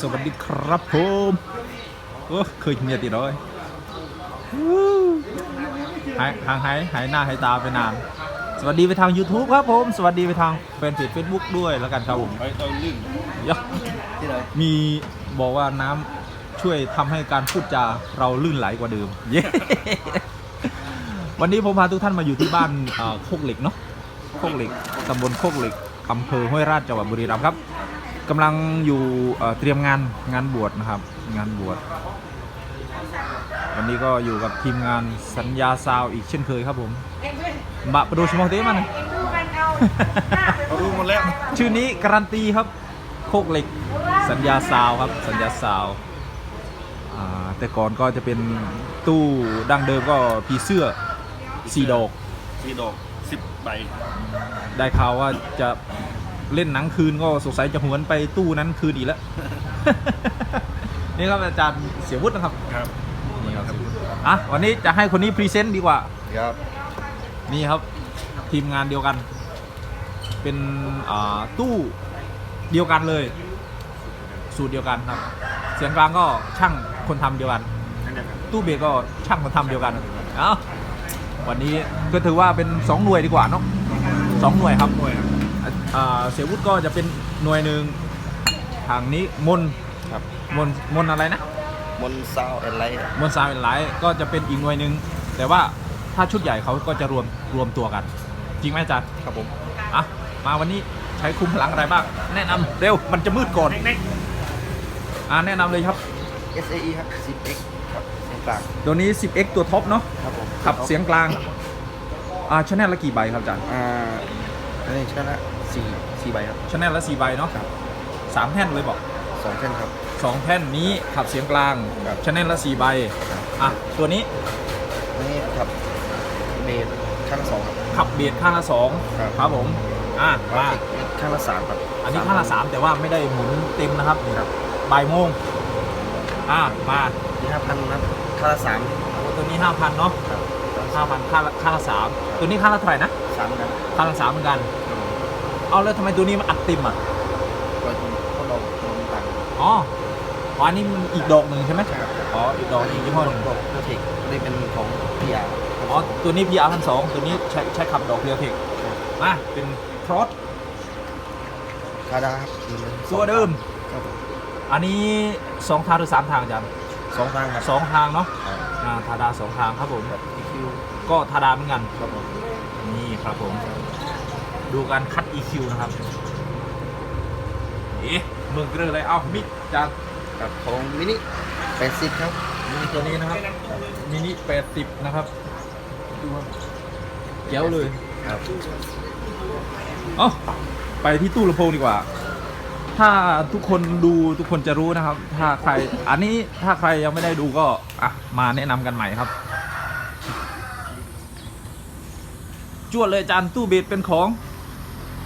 สวัสดีครับผมโอ้เคยเมียติดเลยหายห่างหายหายหน้าหายตาไปนาน สวัสดีไปทาง YouTube ครับผม สวัสดีไปทางแฟนเพจ Facebook ด้วยแล้วกันครับผมเอ้ยเอาลื่นยะที่ไหนมีบอกว่าน้ำช่วยทำให้การพูดจาเราลื่นไหลกว่าเดิมเย้วันนี้ผมพาทุกท่านมาอยู่ที่บ้านเอ่อโคกเหล็กเนาะโคกเหล็กตำบลโคกเหล็กอำเภอห้วยราชจังหวัดบุรีรัมย์ครับ กำลังอยู่เอ่อเตรียมงานงานบวชนะครับ งานบวชวันนี้ก็อยู่กับทีมงานสัญญาซาวอีกเช่นเคยครับผมบะประดูชมองเต้มันเขารู้หมดแล้วชื่อนี้การันตีครับ โคกเหล็กสัญญาซาวครับ สัญญาซาวอ่าแต่ก่อนก็จะเป็นตู้ดั้งเดิมก็พีเสื้อสีดอกมีดอกสิบใบได้ข่าวว่าจะ เล่นหนังคืนก็สงสัยจะหวนไปตู้นั้นคืนอีกแล้ว นี่ครับอาจารย์เสียวุฒินะครับครับนี่ครับอะวันนี้จะให้คนนี้พรีเซนต์ดีกว่า ครับ นี่ครับทีมงานเดียวกัน เป็นอ่าตู้เดียวกันเลย สูตรเดียวกันครับ เสียงกลางก็ช่างคนทำเดียวกันนั่นแหละครับตู้เบสก็ช่างคนทำเดียวกันเอ้าวันนี้ก็ถือว่าเป็นสองหน่วยดีกว่าเนาะสองหน่วยครับหน่วยครับอ่าอ่า เสียวุฒิก็จะเป็นหน่วยหนึ่งทางนี้มนครับมนมนอะไรนะมนซาวแอนไลท์มนซาวเป็นไลท์ก็จะเป็นอีกหน่วยหนึ่งแต่ว่าถ้าชุดใหญ่เขาก็จะรวมรวมตัวกัน จริงไหมอาจารย์ครับผมอะมาวันนี้ใช้คุมพลังอะไรบ้าง แนะนำเร็วมันจะมืดก่อนอ่าแนะนำเลยครับ SAE ครับ 10X ครับเสียงกลางตัวนี้ 10x ตัวท็อปเนาะครับผมขับเสียงกลางอ่าชแนลละกี่ใบครับอาจารย์อ่าอันนี้ชนะ สี่สี่ใบครับชแนลละ4ใบเนาะครับสามแท่นเลยบอกสองเส้นครับ สองแท่นนี้ขับเสียงกลางครับ ชแนลละ4ใบอะตัวนี้อันนี่ครับเบสข้างละสองครับ ขับเบียดข้างละสองครับ ครับผมอะมา ข้างละสามครับอันนี้ข้างละสามแต่ว่าไม่ได้หมุนเต็มนะครับนี่ครับบ่ายโมงอะมานี่ห้าพันนะข้างละสามโอ้ตัวนี้ห้าพันเนาะครับห้าพันค่าละค่าละสามตัวนี้ค่าละเท่าไหร่นะสามกันค่าละสามเหมือนกัน เอาแล้วทำไมตัวนี้มันอัดเต็มอะก็พวกเราลงตังค์อ๋ออ๋ออันนี้มันอีกดอกหนึ่งใช่ไหมใช่ครับอ๋ออีกดอกอีกยี่ห้อหนึ่งดอกเทอร์เทคนี่เป็นของพีอาร์อ๋อตัวนี้ PR พันสองตัวนี้ใช้ใช้ขับดอกเรียวเทคมาเป็นครอสคาดาครับตัวเดิมครับผมอันนี้สองทางหรือสามทางอาจารย์สองทางครับสองทางเนาะครับอ่าทาดาสองทางครับผม EQ ก็ทาดาเหมือนกันครับผมนี่ครับผม ดูการคัด EQ นะครับเอ๊ะเมืองเกลืออะไรเอ้ามิกจากครับของมินิแปดสิบครับมินิตัวนี้นะครับมินิ80นะครับดูครับเจ๋วเลยครับเอ้าไปที่ตู้ลำโพงดีกว่า ถ้าทุกคนดูทุกคนจะรู้นะครับ ถ้าใคร อันนี้ถ้าใครยังไม่ได้ดูก็อะมาแนะนำกันใหม่ครับ จวดเลยอาจานตู้เบสเป็นของพี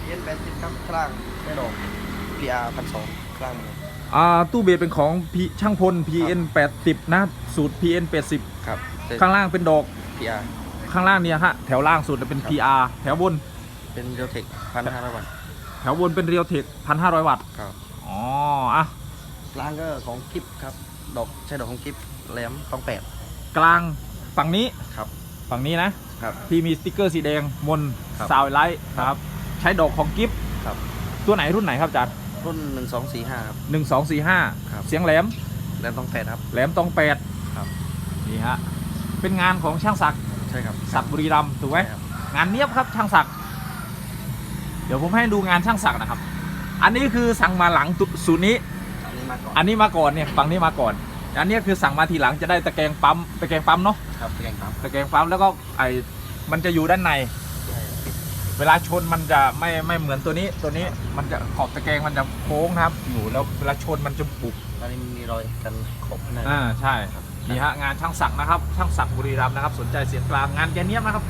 เอ็นแปดสิบครับข้างล่างไม่ดอกพีอาร์พันสองข้างล่างมันอ่าตู้เบสเป็นของ P ช่างพล PN 80นะสูตร PN 80ครับข้างล่างเป็นดอกพีอาร์ข้างล่างเนี่ยฮะแถวล่างสุดเป็นครับ PR แถวบนเป็นเรียวเทคพันห้าร้อยวัตต์แถวบนเป็นเรียวเทค1,500วัตต์ครับอ๋ออะล่างก็ของกิฟครับดอกใช่ดอกของกิฟแหลมต้องแปดกลางฝั่งนี้ครับ ฝั่งนี้นะครับ ที่มีสติกเกอร์สีแดงมนครับซาวไลท์นะครับ ใช้ดอกของกิฟต์ครับ ตัวไหนรุ่นไหนครับอาจารย์รุ่นหนึ่งสองสี่ห้าครับ หนึ่งสองสี่ห้าครับ เสียงแหลมแหลมต้องแปดครับ แหลมตองแปดครับ นี่ฮะ เป็นงานของช่างศักดิ์ใช่ครับศักดิ์บุรีรัมย์ถูกไหม ใช่ครับงานเนียบครับช่างศักดิ์เดี๋ยวผมให้ดูงานช่างศักดิ์นะครับ อันนี้คือสั่งมาหลังตุสูตรนี้ อันนี้มาก่อนอันนี้มาก่อนเนี่ยฝั่งนี้มาก่อน อันนี้คือสั่งมาทีหลังจะได้ตะแกรงปั๊มตะแกรงปั๊มเนาะ ครับแกงครับตะแกรงปั๊มแล้วก็ไอมันจะอยู่ด้านในเวลาชนมันจะไม่ไม่เหมือนตัวนี้ตัวนี้มันจะขอบตะแกรงมันจะโค้งนะครับ อยู่แล้วเวลาชนมันจะปุบตอนนี้มีรอยกันขบในอ่าใช่นี่ฮะงานช่างศักดิ์นะครับ ช่างศักดิ์บุรีรัมย์นะครับ สนใจเสียงกลางงานแกเนียมนะครับ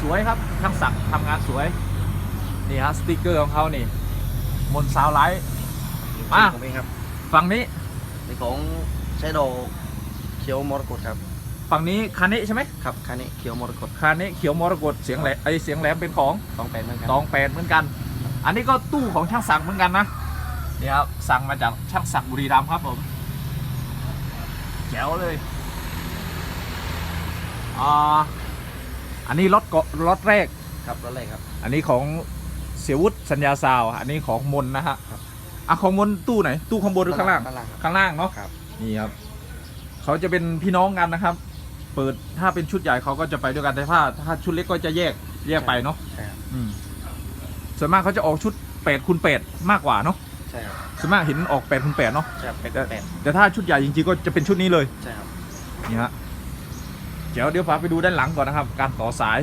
สวยครับช่างศักดิ์ทำงานสวยนี่ฮะสติกเกอร์ของเขานี่มนซาวไลท์อะผมเองครับฝั่งนี้นี่ของใช้ดอกเขียวมรกตครับ ฝั่งนี้คาเนะใช่ไหมครับคันนี้เขียวมรกตคาเนะเขียวมรกตเสียงแหลมไอเสียงแหลมเป็นของต้องแปดเหมือนกันตองแปดเหมือนกัน อันนี้ก็ตู้ของช่างศักดิ์เหมือนกันนะนี่ครับสั่งมาจากช่างศักดิ์บุรีรัมย์ครับผมแจ๋วเลยอ่าอันนี้รถเกาะรถแรก ครับรถอะไรครับอันนี้ของเสียวุฒิสัญญาซาวด์อันนี้ของมนนะฮะครับอะของมนตู้ไหน ตู้ข้างบนหรือข้างล่าง ข้างล่างครับข้างล่างเนาะ ครับ นี่ครับ เขาจะเป็นพี่น้องกันนะครับ เปิดถ้าเป็นชุดใหญ่เขาก็จะไปด้วยกันแต่ถ้าถ้าชุดเล็กก็จะแยกแยกไปเนาะใช่ครับอืมส่วนมากเขาจะออกชุด8คูณ8มากกว่าเนาะใช่ครับส่วนมากเห็นออก8คูณ8เนาะใช่ครับเป็นแต่แปดแต่ถ้าชุดใหญ่จริงๆก็จะเป็นชุดนี้เลยใช่ครับนี่ฮะเดี๋ยวเดี๋ยวพาไปดูด้านหลังก่อนนะครับ การต่อสาย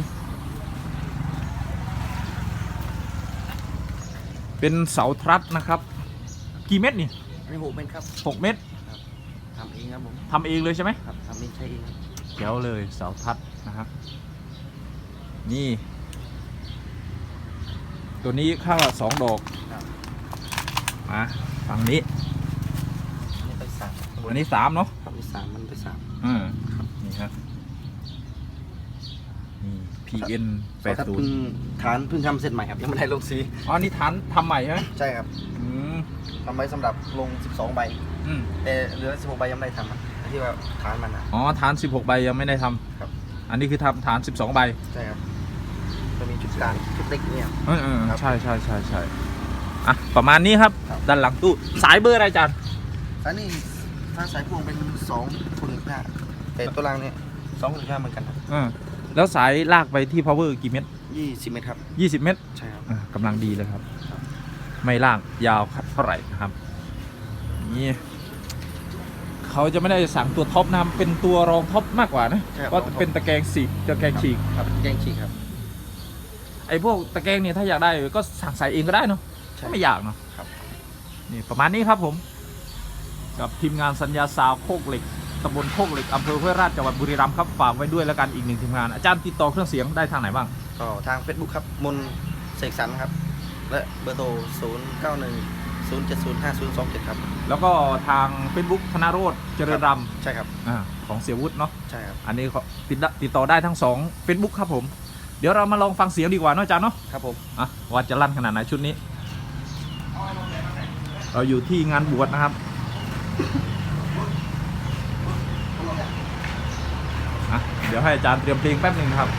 เป็นเสาทรัสนะครับ กี่เม็ดนี่อันนี้หกเมตรครับหกเม็ดทำเองครับผมทำเองเลยใช่ไหมครับทำเองใช้เองครับ เดี๋ยวเลยเสาทัดนะครับ นี่ ตัวนี้ข้างละสองดอกครับมาฝั่งนี้อันนี้ไปสามอันนี้สามเนาะครับไปสามมันไปสามอืมนี่ครับนี่ PN แปดครับศูนเพิ่งย์ฐานเพิ่งทำเสร็จใหม่ครับยังไม่ได้ลงสีอ๋อนี่ฐานทำใหม่ใช่ไหมใช่ครับอืมทำไว้สำหรับลง 12 ใบ อืมแต่เหลือ 16 ใบยังไม่ได้ทำอะ ที่ว่าฐานมันอะ อ๋อฐาน 16 ใบยังไม่ได้ทำครับ อันนี้คือทำฐาน 12 ใบใช่ครับจะมีจุดกลางจุดเล็กเนี่ย เออเออครับใช่ใช่ใช่ใช่อะประมาณนี้ครับ ครับ ด้านหลังตู้สายเบอร์อะไรจานสายนี่ถ้าสายพวงเป็น2คูณ15แต่ตัวรางเนี่ย2คูณ15เหมือนกันครับเออแล้วสายลากไปที่ power กี่เมตร20เมตรครับ20 เมตร ใช่ครับ อะกำลังดีเลยครับครับไม่ลากยาวเท่าไหร่นะครับนี่ เขาจะไม่ได้สั่งตัวท็อปนะครับเป็นตัวรองท็อปมากกว่านะใช่ครับเพราะเป็นตะแกรงสีกตะแกรงฉีกครับแกงฉีกครับ ไอ้พวกตะแกรงเนี่ยถ้าอยากได้ก็สั่งใส่เองก็ได้เนาะใช่ไม่ยากเนาะครับ นี่ประมาณนี้ครับผม กับทีมงานสัญญาสาวโคกเหล็กตำบลโคกเหล็กอำเภอห้วยราชจังหวัดบุรีรัมย์ครับฝากไว้ด้วยแล้วกันอีกหนึ่งทีมงานอาจารย์ติดต่อเครื่องเสียงได้ทางไหนบ้าง ก็ทาง Facebook ครับมนเสกสรรครับ และเบอร์โทร0 9 1 0 7 0 5 0 2 7 ครับแล้วก็ทาง Facebook ธนาโรธเจริญรใช่ครับำอ่าของเสียวุฒิเนาะใช่ครับ อันนี้เขาติดติดต่อได้ทั้งสอง Facebook ครับผม เดี๋ยวเรามาลองฟังเสียงดีกว่าเนาะอาจารย์เนาะ ครับผม อะว่าจะลั่นขนาดไหนชุดนี้ เราอยู่ที่งานบวชนะครับอะเดี๋ยวให้อาจารย์เตรียมเพลงแป๊บหนึ่งครับ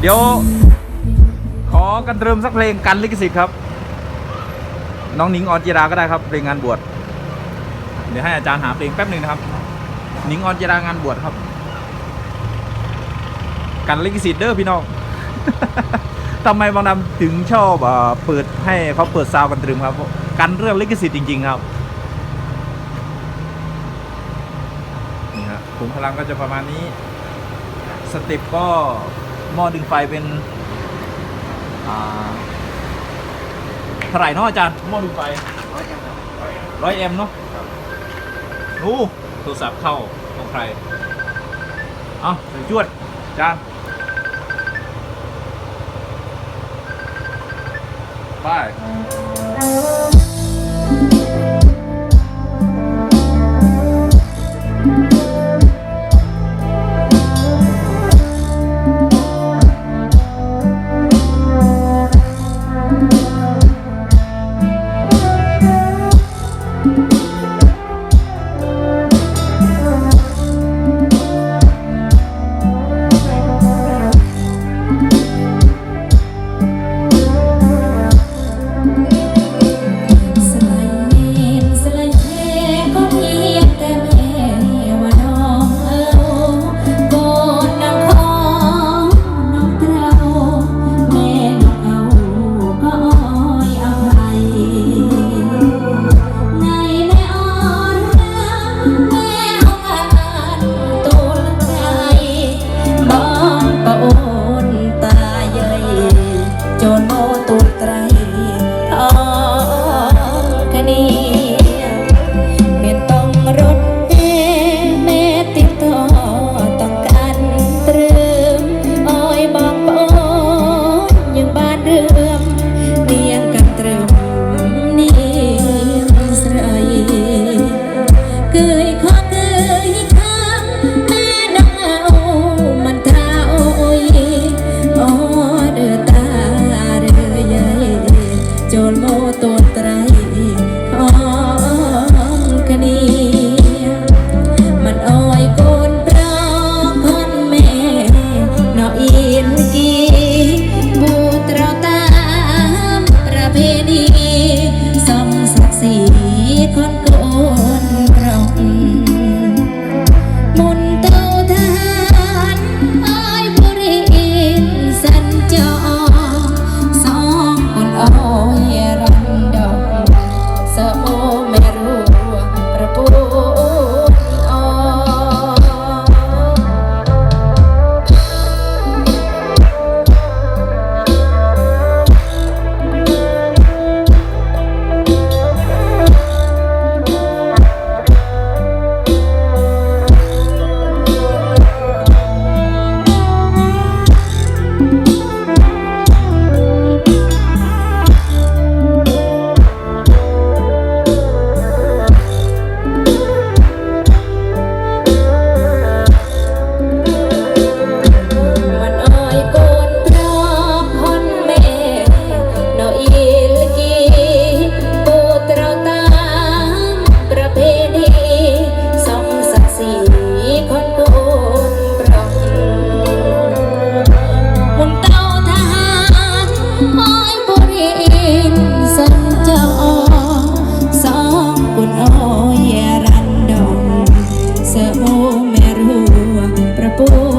เดี๋ยว ขอกันเติมสักเพลงกันลิขสิทธิ์ครับ น้องหนิงออนจิราก็ได้ครับเพลงงานบวชเดี๋ยวให้อาจารย์หาเพลงแป๊บหนึ่งนะครับหนิงออนจิรางานบวชครับ กันลิขสิทธิ์เด้อพี่น้องทำไมบางดำถึงชอบเปิดให้เขาเปิดซาวกันตรึมครับ กันเรื่องลิขสิทธิ์จริง ๆ ครับนี่ฮะขุมพลังก็จะประมาณนี้ สเต็ปก็หม้อดึงไฟเป็นเท่าไหร่เนาะอาจารย์หม้อดึงไฟร้อยเอ็มเนาะนู้โทรศัพท์เข้าของใคร เอาไปจวดอาจารย์ไป people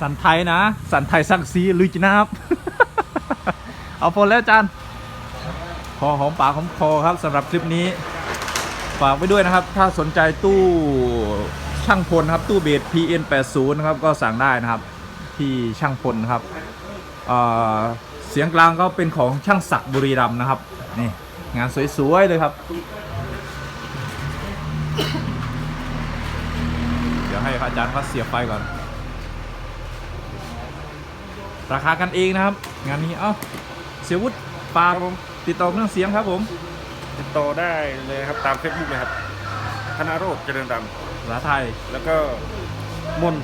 สันไทยนะ สันไทยสักซีลุยจินาบเอาพอแล้วจานพอหอมปากหอมคอครับสำหรับคลิปนี้ฝากไว้ด้วยนะครับ ถ้าสนใจตู้ช่างพลครับตู้เบส PN80 นะครับก็สั่งได้นะครับ ที่ช่างพลครับเเสียงกลางก็เป็นของช่างศักดิ์บุรีรัมนะครับนี่งานสวยๆเลยครับ เดี๋ยวให้อาจารย์เขาเสียบไฟก่อน ราคากันเองนะครับ งานนี้เอ้าเสียวุฒิฝากติดต่อเรื่องเสียงครับผมติดต่อได้เลยครับตามเฟซบุ๊กเลยครับธนาโรจน์เจริญดภาษาไทยำแล้วก็มนต์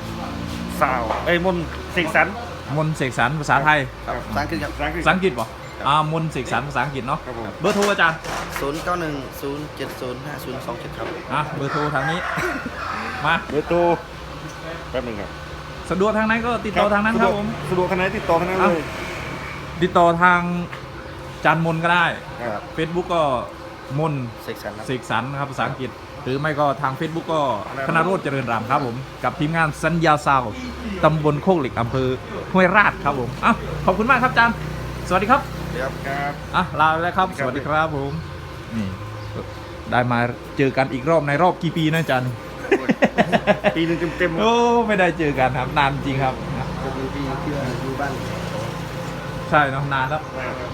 สาวเอ้ยมนต์เสกสรรมนต์เสกสรรภาษาไทยครับภาษาอังกฤษครับภาษาอังกฤษภาษาอังกฤษป่ะอ่ามนต์เสกสรรภาษาอังกฤษเนาะครับผมเบอร์โทรอาจารย์ศูนย์เก้าหนึ่งศูนย์เจ็ดศูนย์ห้าศูนย์สองเจ็ดครับอะเบอร์โทรทางนี้ มาเบอร์โทรแป๊บหนึงครับ สะดวกทางไหนก็ติดต่อทางนั้นครับผมสะดวกทางไหนติดต่อทางนั้นเลยติดต่อทางจานมนก็ได้ครับ Facebook ก็มนต์เสกสรรครับเสกสรรนะครับภาษาอังกฤษ หรือไม่ก็ทาง Facebook ก็คณะโรจน์เจริญรามครับผม กับทีมงานสัญญาซาวด์ตำบลโคกเหล็กอำเภอห้วยราชครับผมอะขอบคุณมากครับอาจารย์สวัสดีครับเดี๋ยวครับอะลาไปแล้วครับคสรับวัสดีครับผมนี่ได้มาเจอกันอีกรอบในรอบกี่ปีนะอาจารย์ ปีหนึ่งเต็มๆโอ้ไม่ได้เจอกันครับนานจริงครับอยู่ที่ที่อยู่บ้านใช่เนอะนานแล้ว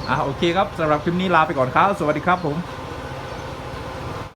อะโอเคครับสำหรับคลิปนี้ลาไปก่อนครับ สวัสดีครับผมค